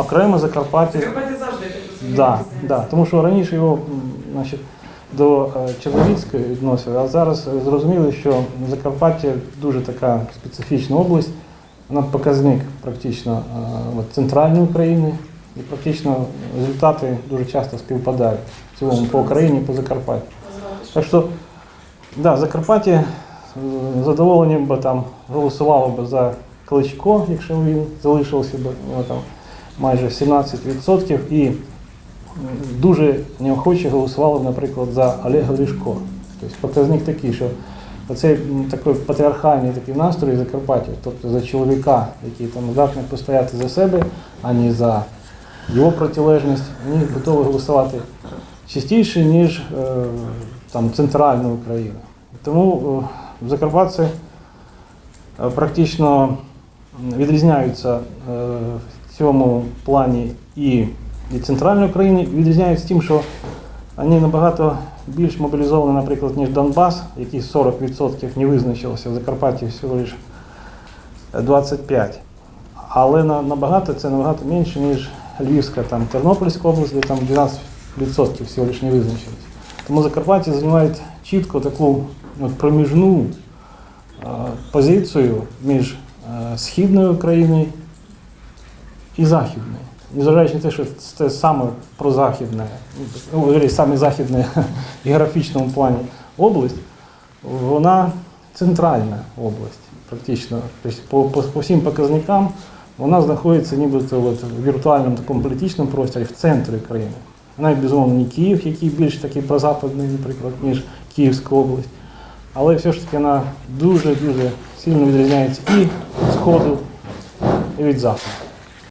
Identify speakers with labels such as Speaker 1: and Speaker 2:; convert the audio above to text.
Speaker 1: Окремо Закарпаття.
Speaker 2: Закарпаття завжди
Speaker 1: Да, да, тому що раніше його значить, до е, Чернівецької відносили, а зараз зрозуміли, що Закарпаття дуже така специфічна область, вона показник практично е, центральної України, і практично результати дуже часто співпадають в цілому по Україні, по Закарпаттю. Так що, да, Закарпаття е, задоволенням би там голосувало б за Кличко, якщо він залишився б у нього там майже 17%, і дуже неохоче голосувало б, наприклад, за Олега Ляшко. Тобто показник такий, що оцей такий патріархальний такий настрій Закарпаття, тобто за чоловіка, який там здатний постояти за себе, а не за його протилежність, вони готові голосувати частіше, ніж е, там, центральна Україна. Тому е, закарпатці е, практично відрізняються е, цьому плані і від центральної України, відрізняються тим, що вони набагато більш мобілізовані, наприклад, ніж Донбас, який 40% не визначився, в Закарпатті всього лише 25%. Але на, набагато це набагато менше, ніж Львівська, там, Тернопільська область, де там 12% всього лише не визначилось. Тому Закарпаття займає чітко таку от, проміжну е, позицію між е, Східною Україною і Західною. Незважаючи на те, що це саме прозахідне, ну, саме західне в географічному плані область, вона центральна область, практично. Тобто по, по, по всім показникам вона знаходиться нібито от в віртуальному такому політичному просторі в центрі країни. Вона, безумовно, не Київ, який більш такий прозападний, наприклад, ніж Київська область. Але все ж таки вона дуже-дуже сильно відрізняється і від сходу, і від заходу.